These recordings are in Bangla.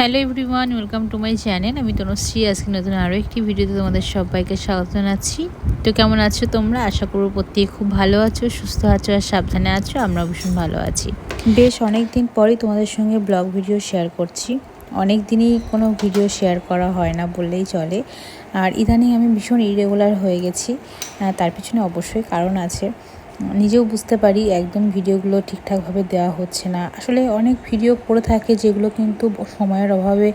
Hello everyone, welcome to my channel. আমি তনুশ্রী। আজকে নতুন আরও একটি ভিডিওতে তোমাদের সবাইকে স্বাগত জানাচ্ছি। তো কেমন আছো তোমরা? আশা করব প্রত্যেকে খুব ভালো আছো, সুস্থ আছো আর সাবধানে আছো। আমরা ভীষণ ভালো আছি। বেশ অনেক দিন পরই তোমাদের সঙ্গে ব্লগ ভিডিও শেয়ার করছি। অনেক দিনই কোনো ভিডিও শেয়ার করা হয় না বললেই চলে। আর ইদানিং আমি ভীষণ ইরেগুলার হয়ে গেছি। তার পিছনে অবশ্যই কারণ আছে। নিজেও বুঝতে পারি একদম ভিডিওগুলো ঠিকঠাকভাবে দেওয়া হচ্ছে না। আসলে অনেক ভিডিও পড়ে থাকে যেগুলো কিন্তু সময়ের অভাবে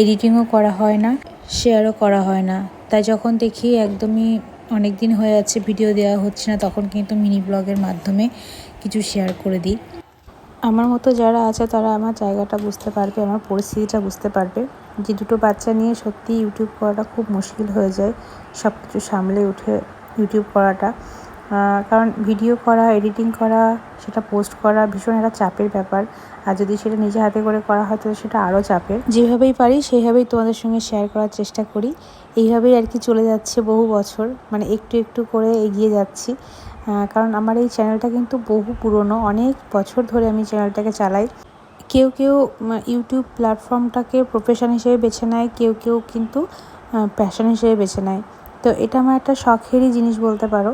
এডিটিংও করা হয় না, শেয়ারও করা হয় না। তাই যখন দেখি একদমই অনেক দিন হয়ে যাচ্ছে ভিডিও দেওয়া হচ্ছে না, তখন কিন্তু মিনি ব্লগের মাধ্যমে কিছু শেয়ার করে দিই। আমার মতো যারা আছে তারা আমার জায়গাটা বুঝতে পারবে, আমার পরিস্থিতিটা বুঝতে পারবে। যে দুটো বাচ্চা নিয়ে সত্যি ইউটিউব করাটা খুব মুশকিল হয়ে যায় সব কিছু সামলে উঠে ইউটিউব করাটা। কারণ ভিডিও করা এডিটিং করা, সেটা পোস্ট করা ভীষণ একটা চাপের ব্যাপার। আর যদি সেটা নিজে হাতে করে করা হয়, তাহলে সেটা আরও চাপের। যেভাবেই পারি, সেইভাবেই তোমাদের সঙ্গে শেয়ার করার চেষ্টা করি। এইভাবেই আর কি চলে যাচ্ছে বহু বছর মানে একটু একটু করে এগিয়ে যাচ্ছি। কারণ আমার এই চ্যানেলটা কিন্তু বহু পুরনো, অনেক বছর ধরে আমি চ্যানেলটাকে চালাই। কেউ কেউ ইউটিউব প্ল্যাটফর্মটাকে প্রফেশন হিসেবে বেছে নেয়, কেউ কেউ কিন্তু প্যাশন হিসেবে বেছে নেয়। তো এটা আমার একটা শখেরই জিনিস বলতে পারো।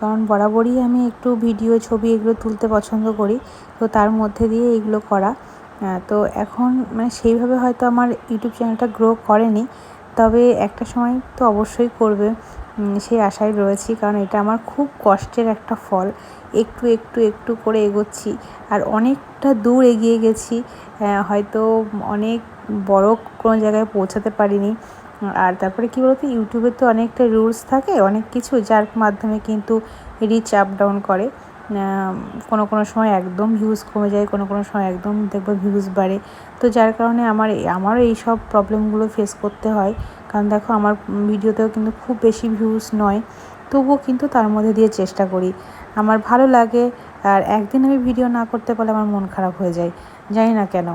কারণ বরাবরই আমি একটু ভিডিও, ছবি এগুলো তুলতে পছন্দ করি। তো তার মধ্যে দিয়ে এগুলো করা। তো এখন মানে সেইভাবে হয়তো আমার ইউটিউব চ্যানেলটা গ্রো করেনি। তবে একটা সময় তো অবশ্যই করবে সেই আশায় রয়েছি। কারণ এটা আমার খুব কষ্টের একটা ফল। একটু একটু একটু করে এগোচ্ছি। আর অনেকটা দূর এগিয়ে গেছি। হয়তো অনেক বড় কোনো জায়গায় পৌঁছাতে পারিনি। আর তারপরে কী বলতো ইউটিউবে তো অনেকটা রুলস থাকে, অনেক কিছু যার মাধ্যমে কিন্তু রিচ আপ ডাউন করে। কোনো কোনো সময় একদম ভিউজ কমে যায়, কোনো কোনো সময় একদম দেখবে ভিউজ বাড়ে। তো যার কারণে আমার আমারও এই সব প্রবলেমগুলো ফেস করতে হয়। কারণ দেখো, আমার ভিডিওতেও কিন্তু খুব বেশি ভিউজ নয়। তবুও কিন্তু তার মধ্যে দিয়ে চেষ্টা করি। আমার ভালো লাগে, আর একদিন আমি ভিডিও না করতে পারলে আমার মন খারাপ হয়ে যায়। জানি না কেন।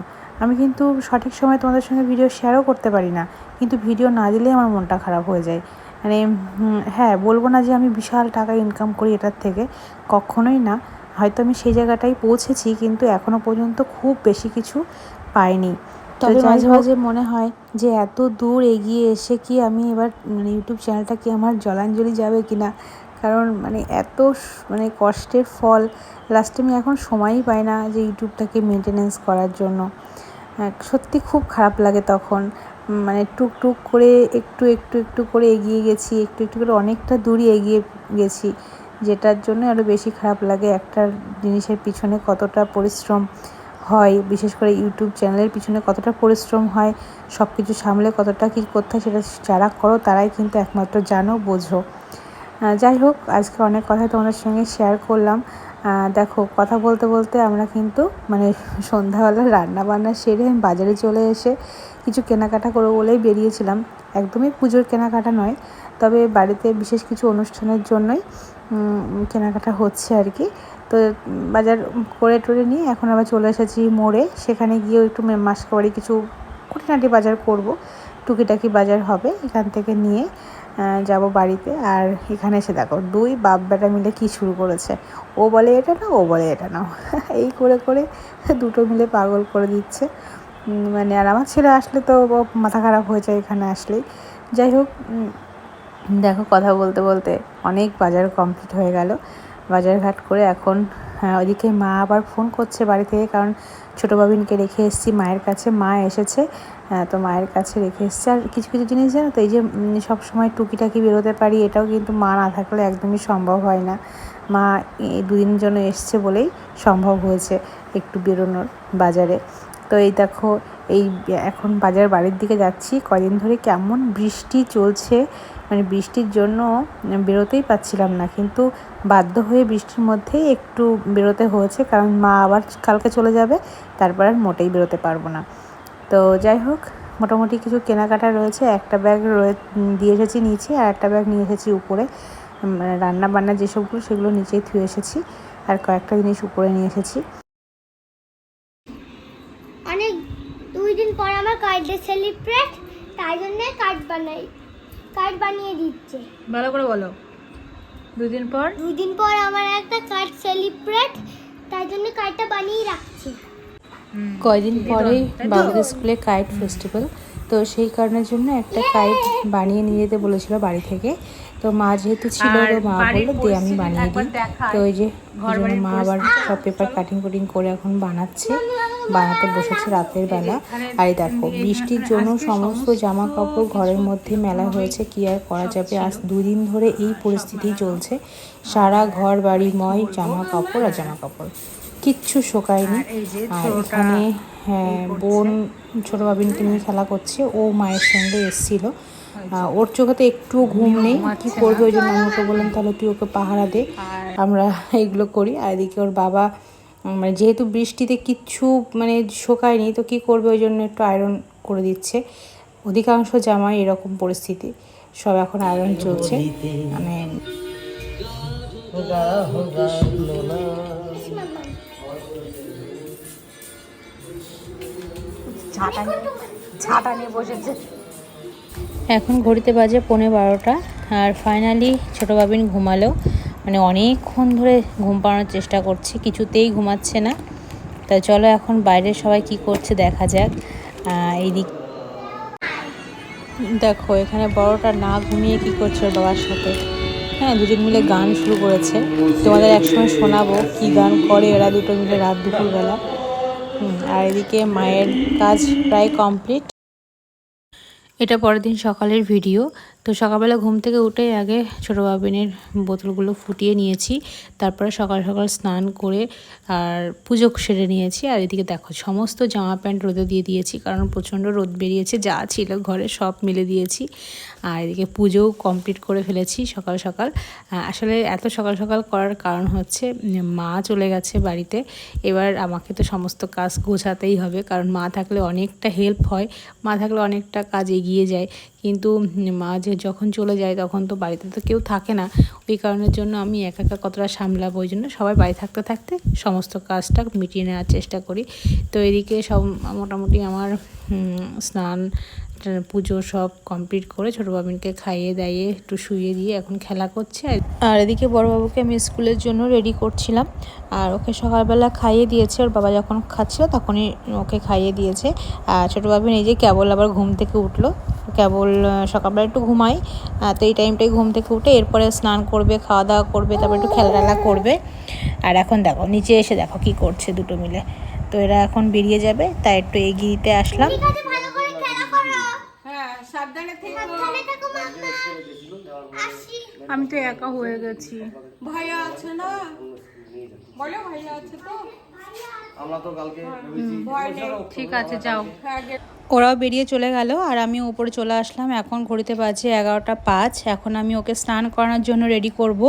আমি কিন্তু সঠিক সময় তোমাদের সঙ্গে ভিডিও শেয়ারও করতে পারি না। কিন্তু ভিডিও না দিলেই আমার মনটা খারাপ হয়ে যায়। মানে হ্যাঁ বলব না যে আমি বিশাল টাকা ইনকাম করি এটার থেকে কখনোই না। হয়তো আমি সেই জায়গাটাই পৌঁছেছি কিন্তু এখনও পর্যন্ত খুব বেশি কিছু পাইনি। তবে মাঝে মাঝে মনে হয় যে এত দূর এগিয়ে এসে কি আমি এবার মানে ইউটিউব চ্যানেলটা কি আমার জলাঞ্জলি যাবে কি না? কারণ মানে এত মানে কষ্টের ফল। লাস্টে আমি এখন সময়ই পাই না যে ইউটিউবটাকে মেনটেনেন্স করার জন্য। সত্যি খুব খারাপ লাগে তখন। মানে টুক টুক করে একটু একটু একটু করে এগিয়ে গেছি, একটু একটু করে অনেকটা দূরই এগিয়ে গেছি, যেটার জন্য আরও বেশি খারাপ লাগে একটা জিনিসের পিছনে কতটা পরিশ্রম হয়, বিশেষ করে ইউটিউব চ্যানেলের পিছনে কতটা পরিশ্রম হয় সব কিছু সামলে কতটা কী করতে হয় সেটা যারা করো তারাই কিন্তু একমাত্র জানো, বোঝো। যাই হোক, আজকে অনেক কথা তোমাদের সঙ্গে শেয়ার করলাম। দেখো, কথা বলতে বলতে আমরা কিন্তু মানে সন্ধ্যাবেলা রান্না বান্না সেরে আমি বাজারে চলে এসে কিছু কেনাকাটা করব বলেই বেরিয়েছিলাম। একদমই পুজোর কেনাকাটা নয়, তবে বাড়িতে বিশেষ কিছু অনুষ্ঠানের জন্যই কেনাকাটা হচ্ছে আর কি। তো বাজার করে টরে নিয়ে এখন আবার চলে এসেছি মোড়ে। সেখানে গিয়েও একটু মাসকাবাড়ি কিছু খুঁটিনাটি বাজার করব। টুকিটাকি বাজার হবে এখান থেকে নিয়ে। যাব বাড়িতে। আর এখানে এসে দেখো, দুই বাপ বেটা মিলে কী শুরু করেছে। ও বলে এটা নাও, ও বলে এটা নাও। এই করে করে দুটো মিলে পাগল করে দিচ্ছে। মানে আর আমার ছেলে আসলে তো মাথা খারাপ হয়ে যায় এখানে আসলেই। যাই হোক দেখো কথা বলতে বলতে অনেক বাজার কমপ্লিট হয়ে গেল। বাজারঘাট করে এখন হ্যাঁ, ওইদিকে মা আবার ফোন করছে বাড়ি থেকে কারণ ছোটো বাবিনকে রেখে এসেছি মায়ের কাছে মা এসেছে। হ্যাঁ, তো মায়ের কাছে রেখে এসেছি। আর কিছু কিছু জিনিস জানো তো এই যে সব সময় টুকিটাকি বেরোতে পারি এটাও কিন্তু মা না থাকলে একদমই সম্ভব হয় না। মা এই দুদিনের জন্য এসছে বলেই সম্ভব হয়েছে একটু বেরোনোর বাজারে। তো এই দেখো, এই, এখন বাজার বাড়ির দিকে যাচ্ছি। কদিন ধরে কেমন বৃষ্টি চলছে মানে বৃষ্টির জন্য বেরোতেই পাচ্ছিলাম না। কিন্তু বাধ্য হয়ে বৃষ্টির মধ্যেই একটু বেরোতে হয়েছে, কারণ মা আবার কালকে চলে যাবে, তারপর আর মোটেই বেরোতে পারব না। তো যাই হোক, মোটামুটি কিছু কেনাকাটা রয়েছে। একটা ব্যাগ রয়ে, দিয়ে এসেছি নিচে, আর একটা ব্যাগ নিয়ে এসেছি উপরে। রান্না বান্না যেসবগুলো, সেগুলো নিচেই থুয়ে এসেছি, আর কয়েকটা জিনিস উপরে নিয়ে এসেছি অনেক দুই দিন পর আমার কার্ডে সেলিব্রেট তাই জন্য কার্ড বানাই কার্ড বানিয়ে দিচ্ছে। ভালো করে বলো। দুদিন পর? দুদিন পর আমার একটা কার্ড সেলিব্রেট তাই জন্য কার্ডটা বানিয়ে রাখছি। কয়দিন পরেই বাবুদের স্কুলে কাইট ফেস্টিভ্যাল তো সেই কারণের জন্য একটা কাইট বানিয়ে নিয়ে যেতে বলেছিল বাড়ি থেকে। তো মা যেহেতু ছিল তো মা বলল দিয়ে আমি বানিয়ে দিই। তো ওই যে মা আবার সব পেপার কাটিং কুটিং করে এখন বানাচ্ছে। বানাতে বসেছে রাতের বেলা। আর দেখো বৃষ্টির জন্য সমস্ত জামা কাপড় ঘরের মধ্যে মেলা হয়েছে। কি আর করা যাবে? আজ দুদিন ধরে এই পরিস্থিতি চলছে। সারা ঘর বাড়ি ময় জামা কাপড় আর জামা কাপড় কিচ্ছু শোকায়নি। আর এখানে হ্যাঁ বোন ছোট বাবিনকে নিয়ে খেলা করছে। ও মায়ের সঙ্গে এসেছিল। ওর চোখে তো একটুও ঘুম নেই। কি করবে ওই জন্য আমি ওকে বললাম তাহলে তুই ওকে পাহারা দে। আমরা এগুলো করি। আর এদিকে ওর বাবা মানে যেহেতু বৃষ্টিতে কিচ্ছু মানে শোকায়নি তো কি করবে ওই জন্য একটু আয়রন করে দিচ্ছে। অধিকাংশ জামাই এরকম পরিস্থিতি। সব এখন আয়রন চলছে। মানে এখন ঘড়িতে বাজে পৌনে বারোটা, আর ফাইনালি ছোটো বাবিন ঘুমালেও মানে অনেকক্ষণ ধরে ঘুম পাড়ানোর চেষ্টা করছে, কিছুতেই ঘুমাচ্ছে না। তাই চলো এখন বাইরে সবাই কি করছে দেখা যাক। এইদিক দেখো, এখানে বড়টা না ঘুমিয়ে কি করছে বাবার সাথে। হ্যাঁ দুজন মিলে গান শুরু করেছে। তোমাদের একসময় শোনাবো কি গান করে এরা দুটো মিলে রাত দুপুরবেলা। আর এদিকে মায়ের কাজ প্রায় কমপ্লিট। এটা পরের দিন সকালের ভিডিও। তো সকালবেলা ঘুম থেকে উঠে আগে ছোটো বাবিনের বোতলগুলো ফুটিয়ে নিয়েছি, তারপরে সকাল সকাল স্নান করে আর পুজো সেরে নিয়েছি। আর এদিকে দেখো, সমস্ত জামা প্যান্ট রোদে দিয়ে দিয়েছি, কারণ প্রচণ্ড রোদ বেরিয়েছে, যা ছিল ঘরে সব মিলে দিয়েছি। আর এদিকে পুজোও কমপ্লিট করে ফেলেছি সকাল সকাল। আসলে এত সকাল সকাল করার কারণ হচ্ছে, মা চলে গেছে বাড়িতে, এবার আমাকে তো সমস্ত কাজ গোছাতেই হবে, কারণ মা থাকলে অনেকটা হেল্প হয়, মা থাকলে অনেকটা কাজ এগিয়ে যায়। কিন্তু মা যে যখন চলে যায় তখন তো বাড়িতে তো কেউ থাকে না। ওই কারণের জন্য আমি একা একা কতটা সামলাবো ওই জন্য সবাই বাড়ি থাকতে থাকতে সমস্ত কাজটা মিটিয়ে নেওয়ার চেষ্টা করি। তো এদিকে সব মোটামুটি আমার স্নান পুজো সব কমপ্লিট করে ছোটো বাবিনকে খাইয়ে দাইয়ে একটু শুয়ে দিয়ে এখন খেলা করছে। আর- এদিকে বড়বাবুকে আমি স্কুলের জন্য রেডি করছিলাম। আর ওকে সকালবেলা খাইয়ে দিয়েছে। ওর বাবা যখন খাচ্ছিল তখনই ওকে খাইয়ে দিয়েছে। আর ছোটো বাবিন এই যে কেবল আবার ঘুম থেকে উঠল। কেবল সকালবেলা একটু ঘুমাই তো এই টাইমটাই ঘুম থেকে উঠে এরপরে স্নান করবে খাওয়া দাওয়া করবে, তারপর একটু খেলা টেলা করবে। আর এখন দেখো, নিচে এসে দেখো কি করছে দুটো মিলে। তো এরা এখন বেরিয়ে যাবে, তাই একটু এগিয়ে দিতে আসলাম ঠিক আছে ভালো করে খেলা করো হ্যাঁ সাবধানে থেকে সাবধানে থাকো মাম্মা আসি আমি তো একা হয়ে গেছি ভাইয়া আছে না? বলো ভাইয়া আছে তো। আমরা তো কালকে ঠিক আছে যাও। হ্যাঁ ওরাও বেরিয়ে চলে গেল আর আমি উপরে চলে আসলাম। এখন ঘড়িতে বাজে এগারোটা পাঁচ। এখন আমি ওকে স্নান করানোর জন্য রেডি করব।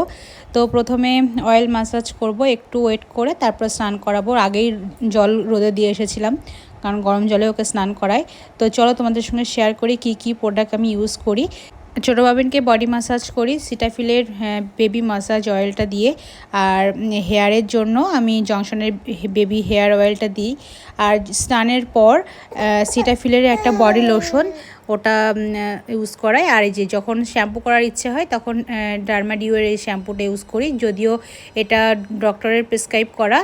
তো প্রথমে অয়েল ম্যাসাজ করব একটু ওয়েট করে তারপর স্নান করাবো। আগেই জল রোদে দিয়ে এসেছিলাম। কারণ গরম জলে ওকে স্নান করাই তো চলো তোমাদের সঙ্গে শেয়ার করি কি কি প্রোডাক্ট আমি ইউজ করি। ছোটো বাবিনকে বডি মাসাজ করি সিটাফিলের বেবি মাসাজ অয়েলটা দিয়ে। আর হেয়ারের জন্য আমি জংশনের বেবি হেয়ার অয়েলটা দিই। আর স্নানের পর সিটাফিলের একটা বডি লোশন ওটা ইউজ করাই। আর এই যে যখন শ্যাম্পু করার ইচ্ছে হয়, তখন ডার্মাডিওর এই শ্যাম্পুটা ইউজ করি। যদিও এটা ডক্টরের প্রেসক্রাইব করা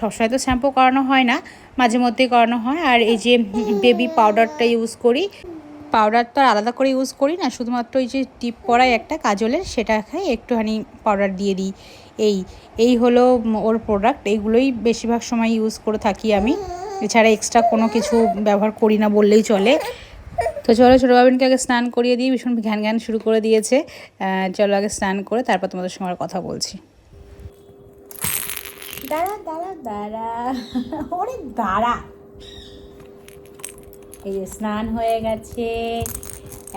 সবসময় তো শ্যাম্পু করানো হয় না। মাঝে মধ্যেই করানো হয়। আর এই যে বেবি পাউডারটা ইউজ করি পাউডার তো আর আলাদা করে ইউজ করি না, শুধুমাত্র ওই যে টিপ পরায় একটা কাজলের, সেটা খাই, একটুখানি পাউডার দিয়ে দিই। এই এই হলো ওর প্রোডাক্ট এইগুলোই বেশিরভাগ সময় ইউজ করে থাকি আমি। এছাড়া এক্সট্রা কোনো কিছু ব্যবহার করি না বললেই চলে। তো চলো ছোটো বাবিনকে আগে স্নান করিয়ে দিয়ে ভীষণ ঘ্যান ঘ্যান শুরু করে দিয়েছে। চলো আগে স্নান করে তারপর তোমাদের সঙ্গে কথা বলছি। দাঁড়া দাঁড়া দাঁড়া। ওরে দাঁড়া। এই যে স্নান হয়ে গেছে।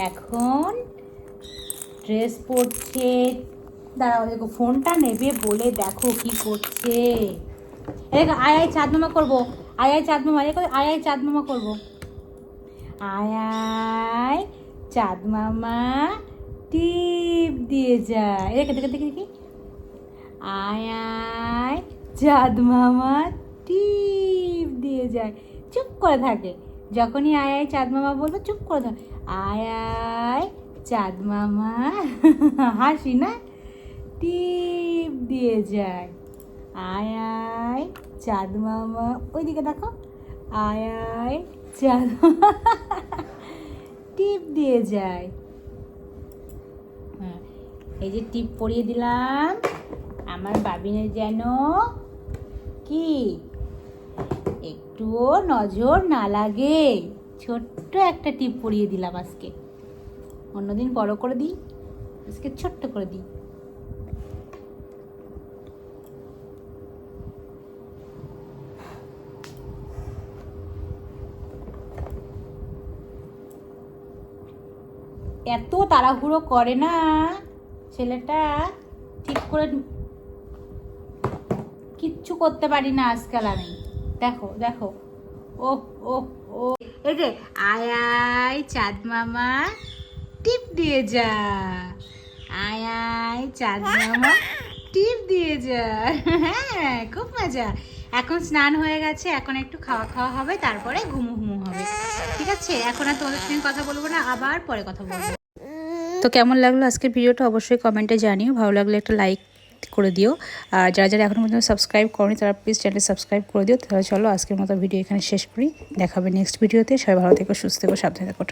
এখন ড্রেস পরছে। দাঁড়াও দেখো, ফোনটা নেবে বলে দেখো কি করছে। দেখো, আয় আয় চাঁদ মামা করব। আয় আয় চাঁদ মামা দেখো, আয় আয় চাঁদ মামা করব। আয় চাঁদ মামা টিপ দিয়ে যায় দেখে দেখে দেখে, দেখি। আয় আয় চাঁদ মামা টিপ দিয়ে যায়। চুপ করে থাকে। যখনই আয় আয় চাঁদ মামা বলব, চুপ করে থাকে। আয় আয় চাঁদ মামা, হাসি না? টিপ দিয়ে যায়। আয় আয় চাঁদ মামা, ওইদিকে দেখো। আয় আয় চাঁদ টিপ দিয়ে যায়। হ্যাঁ এই যে টিপ পরিয়ে দিলাম। আমার বাবিনের যেন কি? একটুও নজর না লাগে। ছোট্ট একটা টিপ পরিয়ে দিলাম আজকে। অন্যদিন বড় করে দিই, আজকে ছোট্ট করে দিই। এত তাড়াহুড়ো করে না ছেলেটা? ঠিক করে কিচ্ছু করতে পারি না আজকাল আমি। দেখো দেখো। ও ও ও এই যে, আয় আয়, চাঁদ মামা, টিপ দিয়ে যা। আয় আয়, চাঁদ মামা, টিপ দিয়ে যা। হ্যাঁ খুব মজা। এখন স্নান হয়ে গেছে, এখন একটু খাওয়া খাওয়া হবে, তারপরে ঘুমু ঘুমু হবে। ঠিক আছে? এখন আর তোমাদের সঙ্গে কথা বলব না, আবার পরে কথা বলব। তো কেমন লাগল আজকের ভিডিওটা অবশ্যই কমেন্টে জানিও, ভালো লাগলে একটা লাইক করে দিও। আর যারা যারা এখনও পর্যন্ত সাবস্ক্রাইব করনি, তারা প্লিজ চ্যানেল সাবস্ক্রাইব করে দিও। তাহলে চলো আজকের মতো ভিডিও এখানে শেষ করি। দেখাবে নেক্সট ভিডিওতে সবাই ভালো থেকো, সুস্থ থেকো, সাবধানে থেকো।